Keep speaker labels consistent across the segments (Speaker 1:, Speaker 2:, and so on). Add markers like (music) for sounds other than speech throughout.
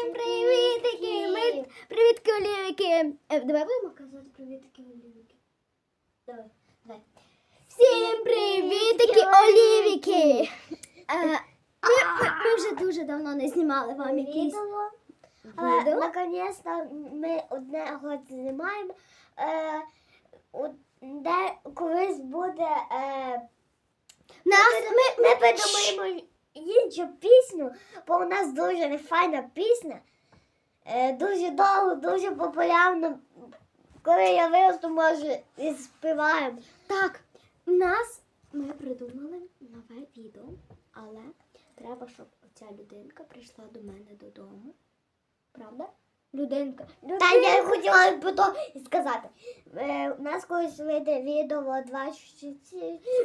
Speaker 1: Всім привітики! Ми привітки олівики. Е, давай будемо казати привітки олівики. Давай, давай. Всім привітики олівики. Е, ми, ми, ми вже дуже давно не знімали вам якісь
Speaker 2: відео. Але
Speaker 1: відео.
Speaker 2: наконець-то ми одне год знімаємо. Е, от де колись буде. Е,
Speaker 1: Нас, ми,
Speaker 2: ми придумаємо іншу пісню, бо у нас дуже файна пісня. Е, дуже довго, дуже популярна. Коли я виросту, може, і співаємо.
Speaker 1: Так, у нас ми придумали нове відео, але треба, щоб оця людинка прийшла до мене додому. Правда? Людинка.
Speaker 2: Та я хотіла б то сказати. Е, у нас колись вийде відео 26.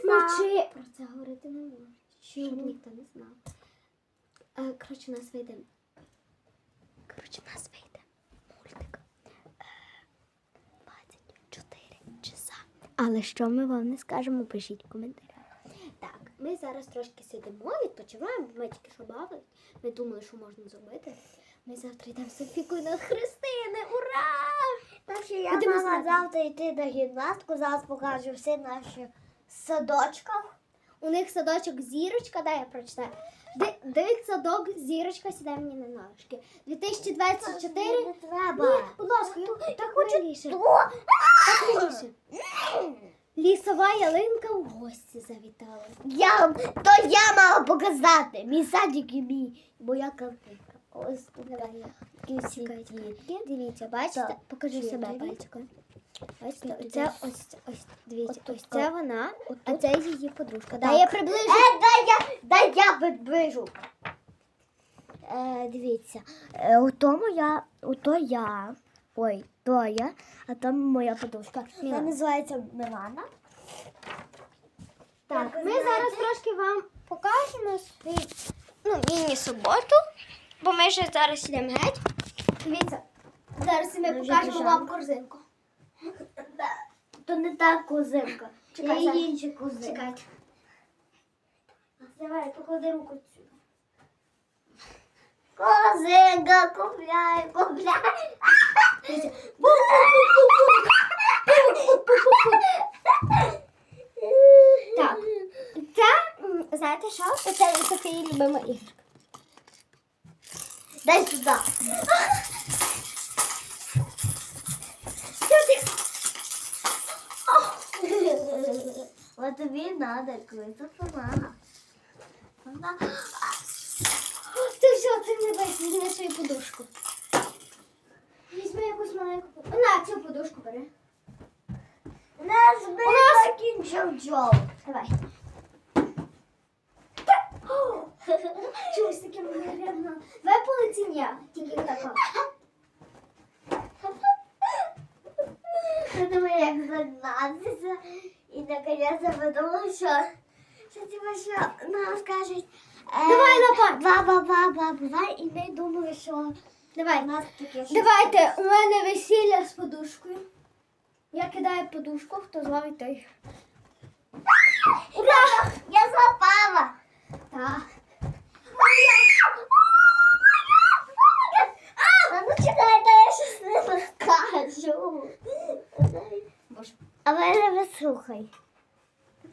Speaker 1: Мовчи! Про це говорити не можна. Щоб ніхто не знав. Е, коротше, у нас вийде. Коротше, у нас вийде мультик. Е, 24 часа. Але що ми вам не скажемо, пишіть в коментарях. Так, ми зараз трошки сидимо, відпочиваємо, ми тільки що бавились. Ми думали, що можна зробити. Ми завтра йдемо з Софікою на Христини. Ура!
Speaker 2: Так що я
Speaker 1: Будемо
Speaker 2: мала
Speaker 1: знати.
Speaker 2: завтра йти на гімнастику, зараз покажу всі наші садочках.
Speaker 1: У них садочок зірочка, дай я прочитаю. Ди- Дитсадок зірочка сідай мені на ножки. 2024.
Speaker 2: Не треба.
Speaker 1: Ні, будь ласка, я так хочу Так миліше. Лісова ялинка в гості завітала.
Speaker 2: Я, то я мала показати. Мій садик і мій, моя картинка. Ось тут такі всі
Speaker 1: Чекайте. Дивіться, бачите? Покажи себе пальчиком.
Speaker 2: Тут
Speaker 1: оце ось, ось, дивіться, ось це вона, а це її подружка. Дай я приближу.
Speaker 2: Е, дай я, дай я приближу. Е, дивіться, е, у тому я, у то я, ой, то я, а там моя подружка. Вона називається Милана.
Speaker 1: Так, ми зараз трошки вам покажемо свій ну, міні-суботу, бо ми ще зараз йдемо геть. Дивіться, зараз Ми покажемо вам корзинку.
Speaker 2: То не та козинка, це
Speaker 1: Чекай, зараз.
Speaker 2: інша козинка.
Speaker 1: Чекайте. Давай, поклади руку сюди.
Speaker 2: Козинка, купляй, купляй.
Speaker 1: Дивіться. Так. Це, м, знаєте що? Це Софії любима іграшка.
Speaker 2: Дай сюди. Вот (laughs) тобі надо, це сама. Вона
Speaker 1: Ти все, це не дай, візьми свою подушку. Візьми якусь маленьку. На, цю подушку бери.
Speaker 2: нас
Speaker 1: нас-
Speaker 2: закінчив джол.
Speaker 1: Давай. (laughs) Чогось таке гарно. Давай полетіння. Тільки тако.
Speaker 2: Я думаю, як загнатися. І наконец я подумала, що, що типа, що нам скажуть. е,
Speaker 1: Давай, лопат.
Speaker 2: Баба, баба, бувай. І ми думали, що
Speaker 1: Давай.
Speaker 2: у нас таке щось.
Speaker 1: Давайте, у мене весілля з подушкою. Я кидаю подушку, хто зловить той.
Speaker 2: Ура! Я злопала.
Speaker 1: Так.
Speaker 2: А ну чекайте, я щось не розкажу.
Speaker 1: Боже.
Speaker 2: А мене вислухай.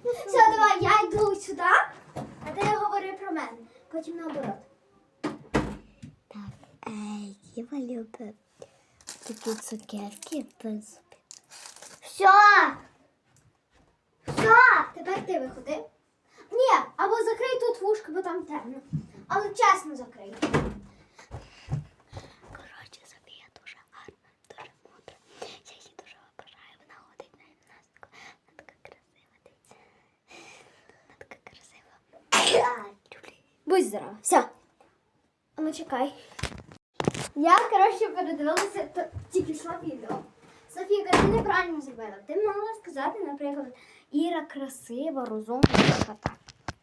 Speaker 1: Все, давай, я йду сюди, а ти говори про мене. Потім наоборот.
Speaker 2: Так, е, Єва любить такі цукерки, в принципі. Все! Все!
Speaker 1: Тепер ти виходи. Ні, або закрий тут вушко, бо там темно. Але чесно закрий.
Speaker 2: Коротше, Софія дуже гарна, дуже мудра. Я її дуже обожаю. Вона ходить на гімнастику. Вона така красива, дивіться. Вона така красива.
Speaker 1: Будь здорова. Все. А ну чекай. Я, коротше, передивилася то, тільки що відео. Софійка, ти неправильно зробила. Ти могла сказати, наприклад, Іра красива, розумна, так.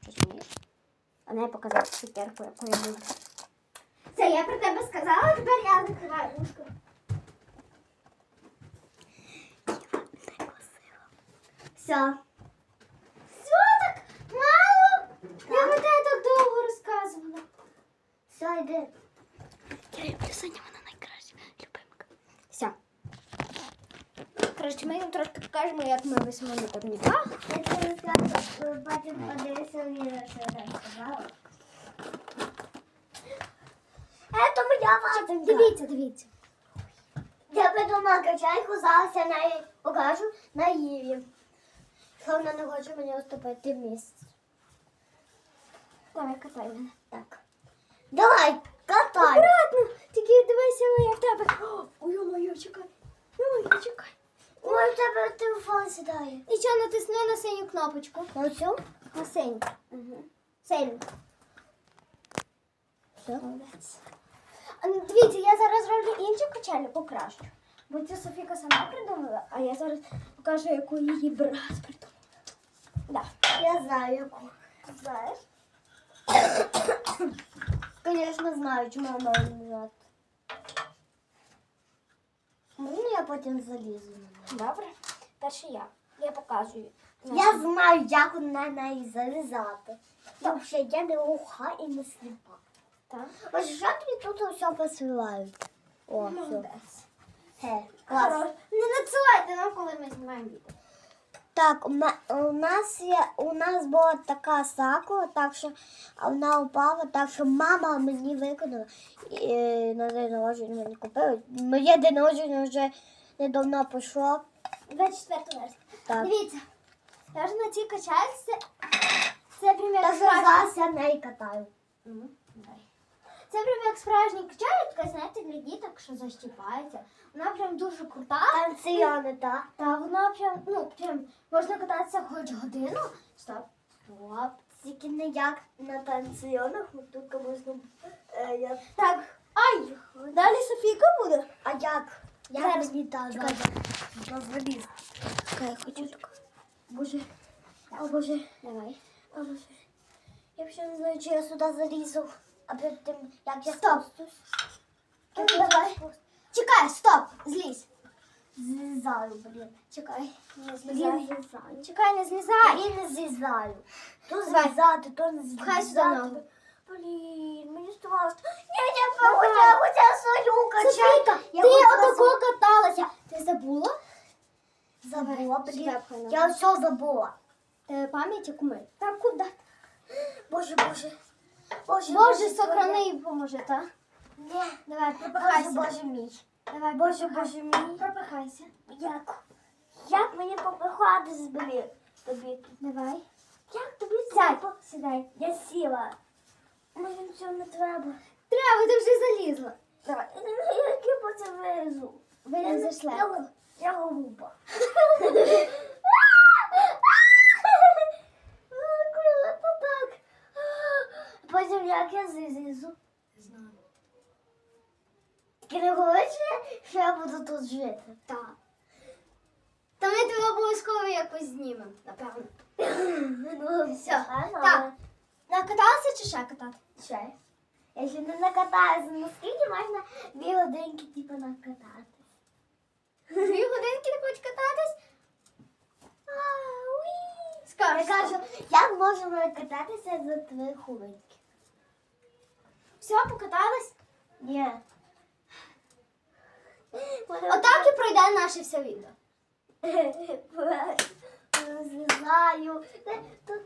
Speaker 1: Розумієш? А не показати цукерку, яку я люблю. Це я про тебе сказала, тепер я закриваю вушко.
Speaker 2: Все
Speaker 1: так мало? Я про тебе так довго розказувала.
Speaker 2: Все, йди. Соня, вона найкраща. Любимка.
Speaker 1: Все. Коротше, ми їм трошки покажемо, як ми висимо на турніках.
Speaker 2: Потім подивися відео, що я там сказала. Это моя ватинка.
Speaker 1: Дивіться, дивіться.
Speaker 2: Я на качайку, зараз я неї покажу на Єві. Вона не хоче мені уступити місце.
Speaker 1: Давай, катай мене.
Speaker 2: Так. Давай, катай.
Speaker 1: Акуратно, тільки дивися, як тебе. Ой, моє, чекай. Ой, чекай.
Speaker 2: Ой, у тебе телефон сідає.
Speaker 1: Нічого, натисни на синю кнопочку.
Speaker 2: На цю?
Speaker 1: На синю. Угу. Синю.
Speaker 2: Все.
Speaker 1: Молодець. А, ну, Дивіться, я зараз роблю іншу качелю покращу. Бо цю Софіка сама придумала, а я зараз покажу, яку її брат придумав. Да.
Speaker 2: Я знаю яку.
Speaker 1: Знаєш?
Speaker 2: Звісно, знаю, чому вона назад. Можна я потім залізу?
Speaker 1: Добре. Перше я. Я показую.
Speaker 2: Я знаю, як на неї залізати. Тому що я не глуха і не сліпа.
Speaker 1: Так.
Speaker 2: Ось що тобі тут все посилають? О, все.
Speaker 1: Молодець.
Speaker 2: Е, клас.
Speaker 1: Хорош. Не надсилайте нам, коли ми знімаємо відео.
Speaker 2: Так, у нас є у нас була така сакура, так що а вона упала, так що мама мені виконала і е, на день народження мені купила. Моє день народження вже недавно пройшло.
Speaker 1: 24 вересня.
Speaker 2: Так.
Speaker 1: Дивіться. Я ж на цій качальці. Це прям як справжня.
Speaker 2: зараз я неї катаю.
Speaker 1: Мгм. Це прям як справжня качалка, знаєте, для діток, що защіпається. Вона прям дуже крута.
Speaker 2: Танціони, так?
Speaker 1: Та вона прям, ну, прям можна кататися хоч годину. Стоп. Стоп.
Speaker 2: Тільки не як на танціонах, от тут можна. Е, я...
Speaker 1: Так. Ай! Далі Софійка буде.
Speaker 2: А як?
Speaker 1: Зараз.
Speaker 2: мені так?
Speaker 1: Чекай.
Speaker 2: На заліз.
Speaker 1: Чекай, я хочу так.
Speaker 2: Боже, о Боже,
Speaker 1: Давай.
Speaker 2: о Боже. Я вже не знаю, чи я сюди залізу. А перед тим, як я
Speaker 1: Стоп. Ну, давай. Чекай, стоп, злізь.
Speaker 2: Злізаю, блін.
Speaker 1: Чекай, не
Speaker 2: злізаю.
Speaker 1: Чекай, не злізай.
Speaker 2: Я не злізаю. То злізати, то не злізати.
Speaker 1: Пхай сюди ногу.
Speaker 2: Блін, мені страшно. Ні, я хотіла, хотіла свою качати.
Speaker 1: Софійка,
Speaker 2: Я
Speaker 1: ти отако каталася. Ти забула?
Speaker 2: Забула, блін. Я все забула.
Speaker 1: Пам'ять як ми. Так куди?
Speaker 2: Боже, боже. Боже,
Speaker 1: Боже, сохрани і поможи, так?
Speaker 2: Ні.
Speaker 1: Давай,
Speaker 2: Боже,
Speaker 1: пропихайся.
Speaker 2: боже мій.
Speaker 1: Давай,
Speaker 2: Боже, боже мій.
Speaker 1: Пропихайся.
Speaker 2: Як? Як мені попихатись, блін? Тобі.
Speaker 1: Давай.
Speaker 2: Як тобі
Speaker 1: Сядь,
Speaker 2: це?
Speaker 1: сідай.
Speaker 2: Я сіла. Мені цього не треба.
Speaker 1: Треба, ти вже залізла.
Speaker 2: Давай. (laughs) Я потім вилізу?
Speaker 1: Вилізеш легко.
Speaker 2: Я голуба. Круто так. Потім як я злізу?
Speaker 1: Знаю.
Speaker 2: Ти не хочеш, що я буду тут жити?
Speaker 1: Так. Та ми тебе обов'язково якось знімемо, напевно.
Speaker 2: Ну,
Speaker 1: Все. Так. Накаталася чи ще катати?
Speaker 2: Ще. Я ще не накатаюся. Ну скільки можна дві годинки типу накатати?
Speaker 1: Дві годинки не хочеш кататись?
Speaker 2: Я
Speaker 1: Скажеш.
Speaker 2: кажу, як можемо накататися за три хвилинки?
Speaker 1: Все, покаталась?
Speaker 2: Ні.
Speaker 1: Отак і пройде наше все відео.
Speaker 2: Злізаю. Тут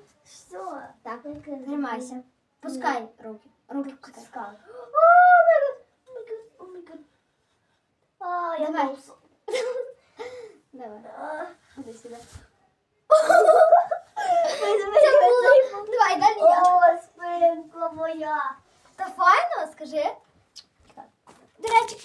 Speaker 2: що?
Speaker 1: Так, тримайся. Пускай руки. Руки пускай.
Speaker 2: О, май гад. О, май гад. О, май гад. А, я
Speaker 1: Давай. Давай.
Speaker 2: А.
Speaker 1: Іди сюди. Давай, далі я.
Speaker 2: О, спинка моя.
Speaker 1: Та файно, скажи. До речі,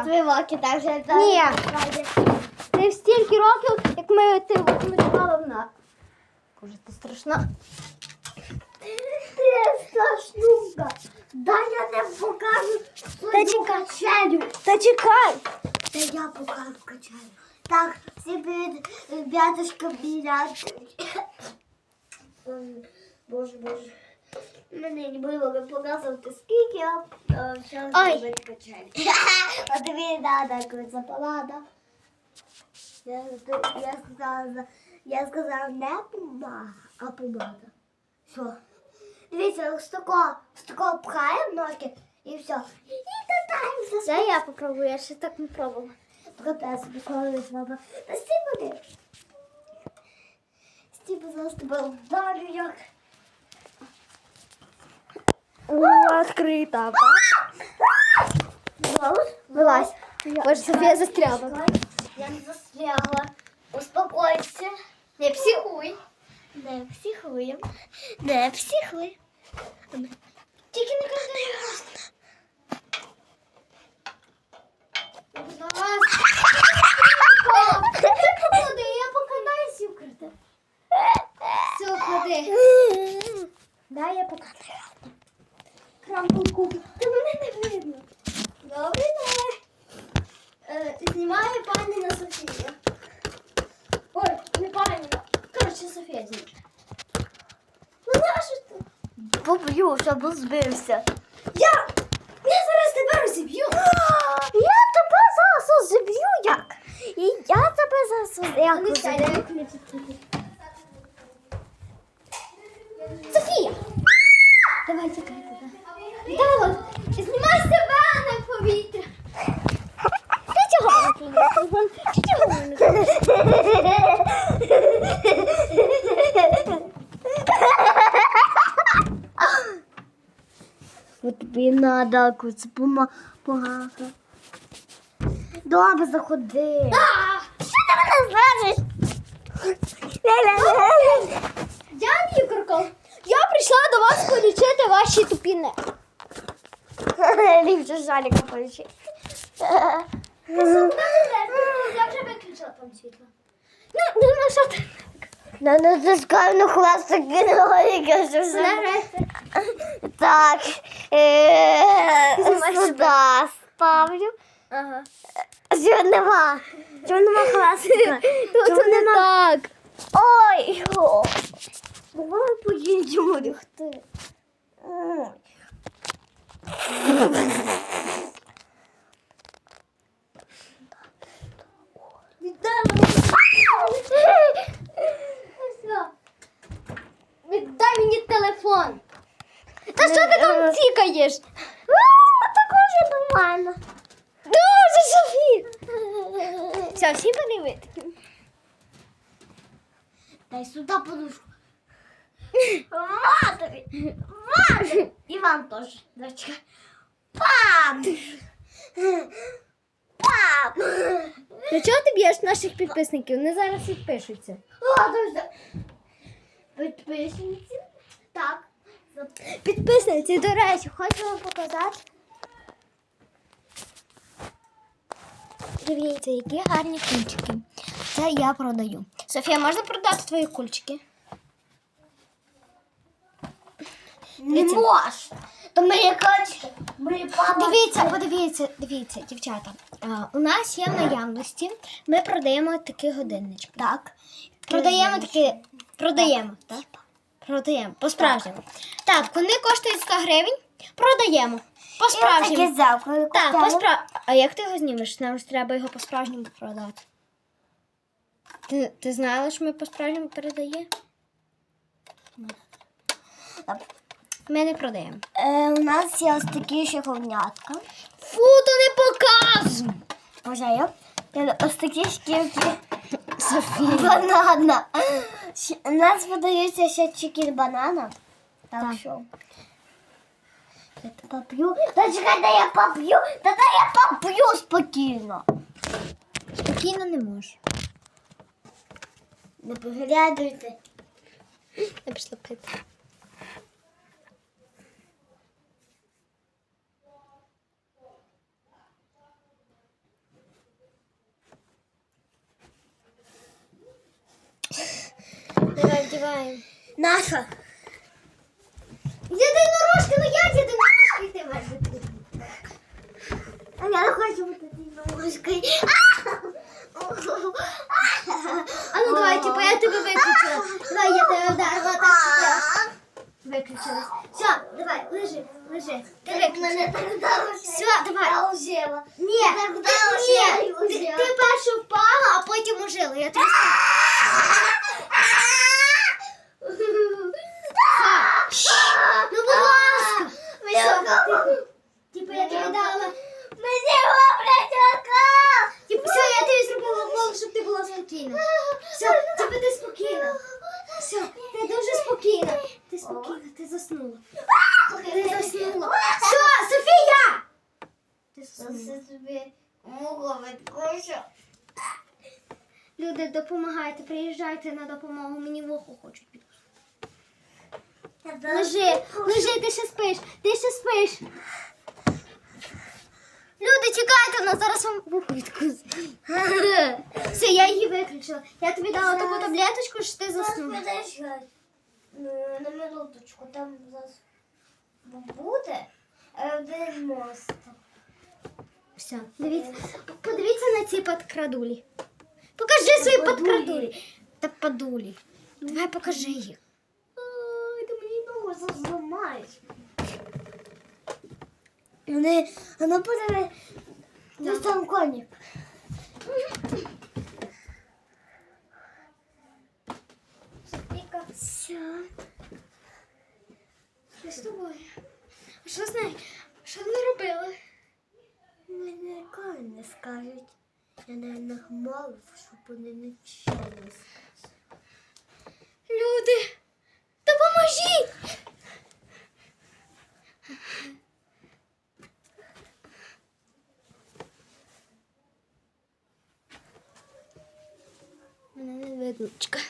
Speaker 2: Е, Мені було
Speaker 1: Так.
Speaker 2: три роки, так що я
Speaker 1: Ні.
Speaker 2: так.
Speaker 1: Ти в стільки років, як ми ти вмикала вона. Боже, ти страшна.
Speaker 2: Ти страшнука. Да я не покажу
Speaker 1: Та
Speaker 2: свою
Speaker 1: чекай.
Speaker 2: качелю.
Speaker 1: Та чекай.
Speaker 2: Та я покажу качелю. Так, всі привіт, ребятушка, біля. Ем, Боже, боже. Мене не було би показувати, скільки я зараз
Speaker 1: Ой.
Speaker 2: робити качелі. А тобі коли це палада. Я, я сказала, я сказала не помага, а помада. Все. Дивіться, з такого, з такого пхаємо ножки і все. І катаємося.
Speaker 1: Дай я попробую, я ще так не пробувала.
Speaker 2: Капець, прикольно баба. Та стій буде. Стій, будь ласка, вдарю як. Голос?
Speaker 1: Вилазь. Боже, Софія застряла.
Speaker 2: Я не застрягла. Успокойся.
Speaker 1: Не психуй.
Speaker 2: Не психуємо. Не психуй.
Speaker 1: Тільки не кажи. Будь ласка. Ходи, я покатаюся вкрити. Все, ходи. Дай я покатаю. Крампу кубі. Та мене не видно. Добре, давай. Е, знімає пані на Софія. Ой, не пані. Коротше, Софія знімає. Ну нащо ти?
Speaker 2: Поб'ю, щоб збився.
Speaker 1: Я! Я зараз тебе розіб'ю.
Speaker 2: Я тебе зараз зіб'ю як. І я тебе зараз як
Speaker 1: Ну, сяй, дай виключити. Софія! Давай чекай туди. Давай, знімай себе, а не повітря. Ти чого не телефон? Ти чого не телефон?
Speaker 2: От надо куц помага. Добре, заходи. Що ти мене знаєш?
Speaker 1: Я Нікорко. Я прийшла до вас полічити ваші тупіни.
Speaker 2: Ліпше жаліка полічи.
Speaker 1: Я вже виключила там світло. Ну, ну, що ти?
Speaker 2: На натискаю на хвостик героїка, що все. Так. е, Сюди ставлю.
Speaker 1: Ага.
Speaker 2: Що нема? Чого нема хвостика?
Speaker 1: Це не
Speaker 2: нема?
Speaker 1: так.
Speaker 2: Ой! Давай по-іншому лягти.
Speaker 1: Віддай мені. (laughs) Все. Віддай телефон. Та що ти там цікаєш?
Speaker 2: А, також нормально.
Speaker 1: Дуже Софі. (laughs) Все, всі перевити.
Speaker 2: Дай сюди подушку. Матері! Матері! І вам теж, дочка. Пам! Пам!
Speaker 1: Для чого ти б'єш наших підписників? Вони зараз відпишуться.
Speaker 2: О, дуже. Підписниці. Так.
Speaker 1: Підписниці, до речі, хочу вам показати. Дивіться, які гарні кульчики. Це я продаю. Софія, можна продати твої кульчики?
Speaker 2: Не можеш. То мої качки. Мої папа.
Speaker 1: Дивіться, подивіться, дивіться, дівчата. А, у нас є в наявності. Ми продаємо такі годиннички.
Speaker 2: Так.
Speaker 1: Продаємо такі. Продаємо. Так? Продаємо. По-справжньому. Так, вони коштують 100 гривень. Продаємо. По-справжньому.
Speaker 2: зеркало.
Speaker 1: Так, по-справ... А як ти його знімеш? Нам ж треба його по-справжньому продати. Ти, ти знала, що ми по-справжньому передаємо? Ми не продаємо.
Speaker 2: Е, у нас є ось такі шиповнятка.
Speaker 1: Фу, то не показуй!
Speaker 2: Бажаю. Е, Ось такі шкірки.
Speaker 1: Софія.
Speaker 2: Банана. Щ- У нас подаються ще чекін банана. Так,
Speaker 1: Так.
Speaker 2: що. Я то поп'ю. Та чекай, да я поп'ю. Та да я поп'ю спокійно.
Speaker 1: Спокійно не можу.
Speaker 2: Не поглядуйте.
Speaker 1: Я пішла пити. Вдіваємо.
Speaker 2: Наша.
Speaker 1: Єдинорожки, ну я єдинорожки І ти маєш бути.
Speaker 2: А я не хочу бути дівчинкою.
Speaker 1: А ну давай, типу, я тебе виключила. Давай, я тебе вдарила так, що виключилась. Все, давай, лежи, лежи. Ти виключила. Все, давай.
Speaker 2: ужила.
Speaker 1: Ні,
Speaker 2: Так
Speaker 1: ти,
Speaker 2: вдалося,
Speaker 1: ні,
Speaker 2: я
Speaker 1: ти, першу впала, а потім ужила. Я тобі. Ну, будь ласка. Все, ти- Типу, я тобі дала.
Speaker 2: Мені роблять ока.
Speaker 1: Типу, все, я тобі зробила умову, щоб ти була спокійна. Все, типу, ти спокійна. Все, ти дуже спокійна. Ти спокійна, ти заснула. Ти заснула. Все, Софія! Ти заснула.
Speaker 2: Це собі муха відкушу.
Speaker 1: Люди, допомагайте, приїжджайте на допомогу, мені вухо хочуть підкусити. Лежи, лежи, ти ще спиш, ти ще спиш. Люди, чекайте, вона зараз вам вухо відкусить. Все, я її виключила. Я тобі дала таку таблеточку, що ти заснула.
Speaker 2: Подожди. Ну, На минуточку, там зараз буде один мост.
Speaker 1: Все, дивіться. Подивіться на ці подкрадулі. Покажи свої подкрадулі. Та падулі. Давай покажи їх.
Speaker 2: Ой, ти мені ногу зламаєш. Вони, воно подиви, десь там коні.
Speaker 1: Все. Що з тобою? А Що з нею? Що вони робили?
Speaker 2: Мені ніколи не скажуть. Я не нагмалив, щоб вони не вчились.
Speaker 1: Люди, допоможіть! Мене не видно. Чекай.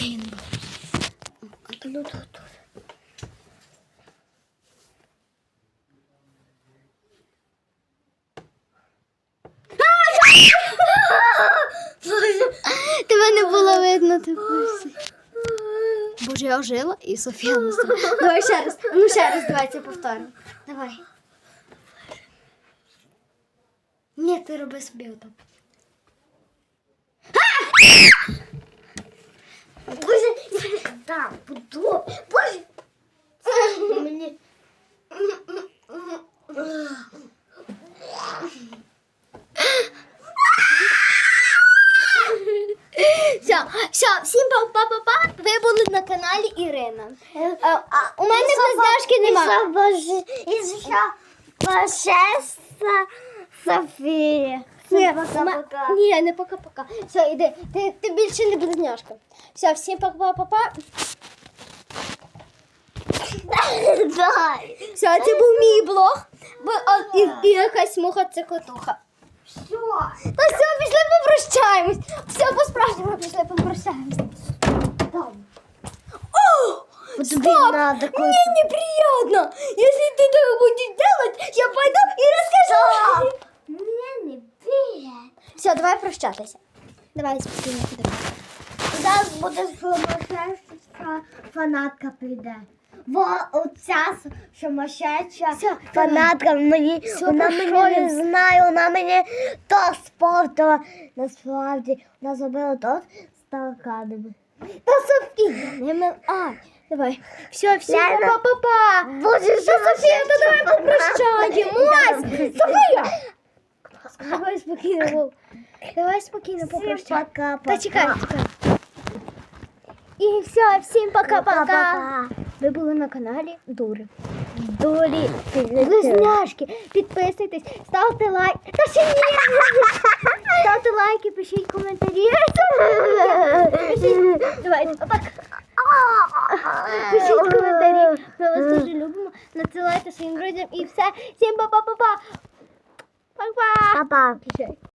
Speaker 1: Я не бачу. А то тут. тут. Тебе не просто. Боже, я ожила і Софія настала. (laughs) Давай ще раз. Ну ще раз, давайте повторимо. Давай. Ні, ти роби собі отак.
Speaker 2: Боже, да, буду. Боже. Мені.
Speaker 1: Все, всім па-па-па-па. Ви були на каналі Ірина. А, у мене близняшки нема.
Speaker 2: І що Пашеста Софія.
Speaker 1: Ні,
Speaker 2: Пока-пока.
Speaker 1: Ні, не пока-пока. Все, іди. Ти, ти більше не близняшка. Все, всім па-па-па-па. (laughs) Все, це був мій блог. Бо, а, і, і якась муха це котуха. Та все, пішли попрощаємось. Все, по-справжньому пішли попрощаємось. О! Стоп! Мне неприятно. Если ты так будешь делать, я пойду и расскажу.
Speaker 2: Стоп! Мені не бігає.
Speaker 1: Все, давай прощатися. Давай спокійно підемо.
Speaker 2: Зараз буде фанатка прийде. Бо оця сумасшедша фанатка мені,
Speaker 1: Все,
Speaker 2: вона мені не знає, вона мені то спортила. Насправді, вона зробила то з тараканами.
Speaker 1: Та Софія. А, давай. Все, все,
Speaker 2: Ляна.
Speaker 1: па-па-па.
Speaker 2: Боже,
Speaker 1: Та Софія, то давай попрощаємось. (laughs) Софія. Давай спокійно, Вов. Давай спокійно попрощаємось.
Speaker 2: Пока,
Speaker 1: Та чекай, чекай. І все, всім
Speaker 2: пока-пока.
Speaker 1: Ви були на каналі Дури.
Speaker 2: Дурі.
Speaker 1: Близняшки, підписуйтесь, ставте лайк. Та ще ні! Ставте лайки, пишіть коментарі. Пишіть. Давай, отак. Пишіть коментарі. Ми вас дуже любимо. Надсилайте своїм друзям і все. Всім па-па-па-па. Па-па.
Speaker 2: Папа.
Speaker 1: Пишіть.